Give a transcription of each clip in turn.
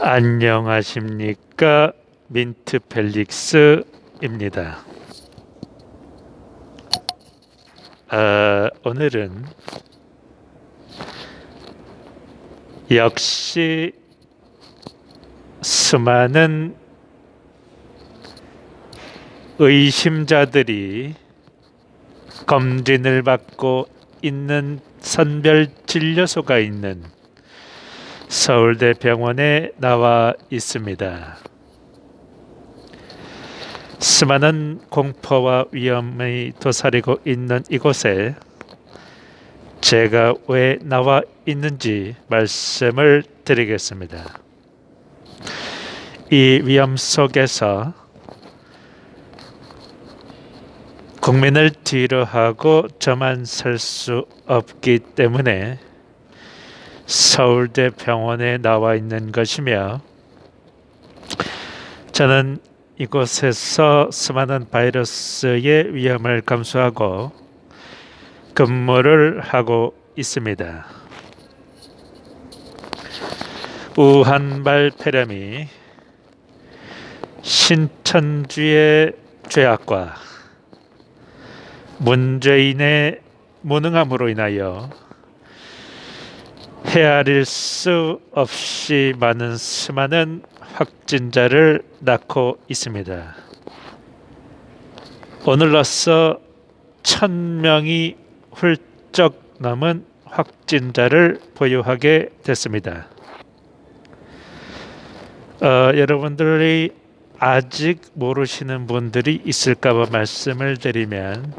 안녕하십니까 민트 펠릭스입니다. 아, 오늘은 역시 수많은 의심자들이 검진을 받고 있는 선별 진료소가 있는 서울대 병원에 나와 있습니다. 수많은 공포와 위험이 도사리고 있는 이곳에 제가 왜 나와 있는지 말씀을 드리겠습니다. 이 위험 속에서 국민을 뒤로 하고 저만 설 수 없기 때문에 서울대 병원에 나와 있는 것이며 저는 이곳에서 수많은 바이러스의 위험을 감수하고 근무를 하고 있습니다. 우한발 폐렴이 신천주의 죄악과 문재인의 무능함으로 인하여 헤아릴 수 없이 많은 수많은 확진자를 낳고 있습니다. 오늘로써 천 명이 훌쩍 넘은 확진자를 보유하게 됐습니다. 어, 여러분들이 아직 모르시는 분들이 있을까봐 말씀을 드리면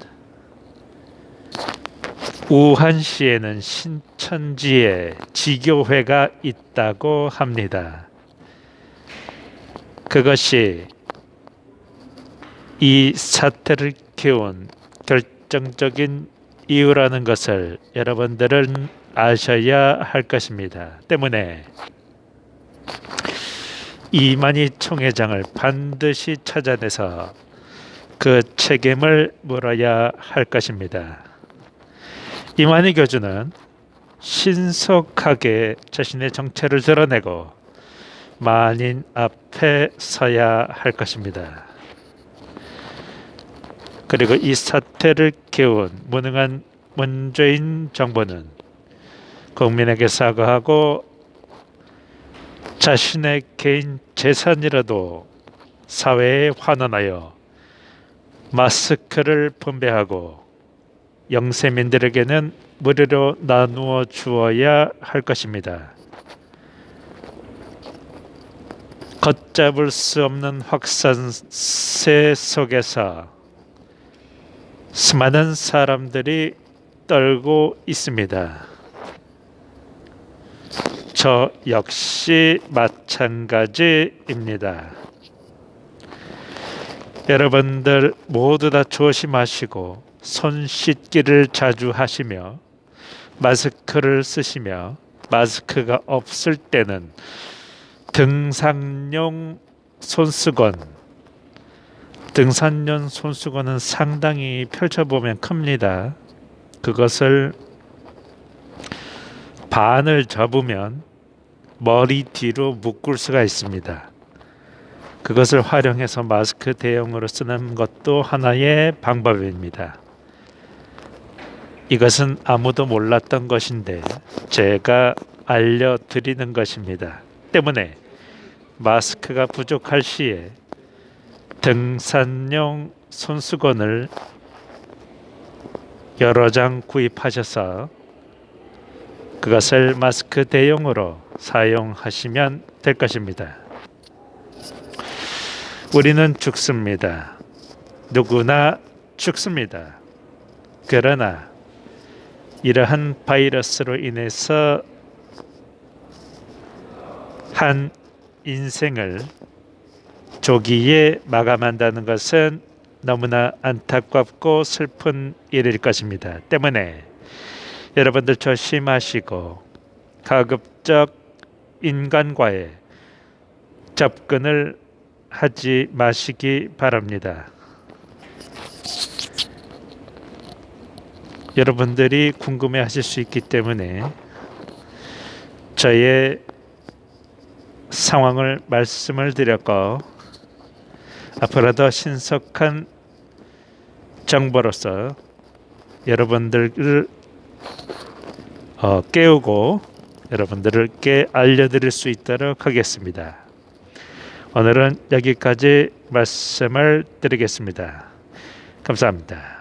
우한시에는 신천지에 지교회가 있다고 합니다. 그것이 이 사태를 키운 결정적인 이유라는 것을 여러분들은 아셔야 할 것입니다. 때문에 이만희 총회장을 반드시 찾아내서 그 책임을 물어야 할 것입니다. 이만희 교주는 신속하게 자신의 정체를 드러내고 만인 앞에 서야 할 것입니다. 그리고 이 사태를 키운 무능한 문재인 정부는 국민에게 사과하고 자신의 개인 재산이라도 사회에 환원하여 마스크를 분배하고 영세민들에게는 무료로 나누어 주어야 할 것입니다. 걷잡을 수 없는 확산세 속에서 수많은 사람들이 떨고 있습니다. 저 역시 마찬가지입니다. 여러분들 모두 다 조심하시고 손 씻기를 자주 하시며 마스크를 쓰시며 마스크가 없을 때는 등산용 손수건 등산용 손수건은 상당히 펼쳐보면 큽니다. 그것을 반을 접으면 머리 뒤로 묶을 수가 있습니다. 그것을 활용해서 마스크 대용으로 쓰는 것도 하나의 방법입니다. 이것은 아무도 몰랐던 것인데 제가 알려드리는 것입니다. 때문에 마스크가 부족할 시에 등산용 손수건을 여러 장 구입하셔서 그것을 마스크 대용으로 사용하시면 될 것입니다. 우리는 죽습니다. 누구나 죽습니다. 그러나 이러한 바이러스로 인해서 한 인생을 조기에 마감한다는 것은 너무나 안타깝고 슬픈 일일 것입니다. 때문에 여러분들 조심하시고 가급적 인간과의 접근을 하지 마시기 바랍니다. 여러분들이 궁금해 하실 수 있기 때문에 저의 상황을 말씀을 드렸고 앞으로도 신속한 정보로서 여러분들을 어, 깨우고 여러분들께 알려드릴 수 있도록 하겠습니다. 오늘은 여기까지 말씀을 드리겠습니다. 감사합니다.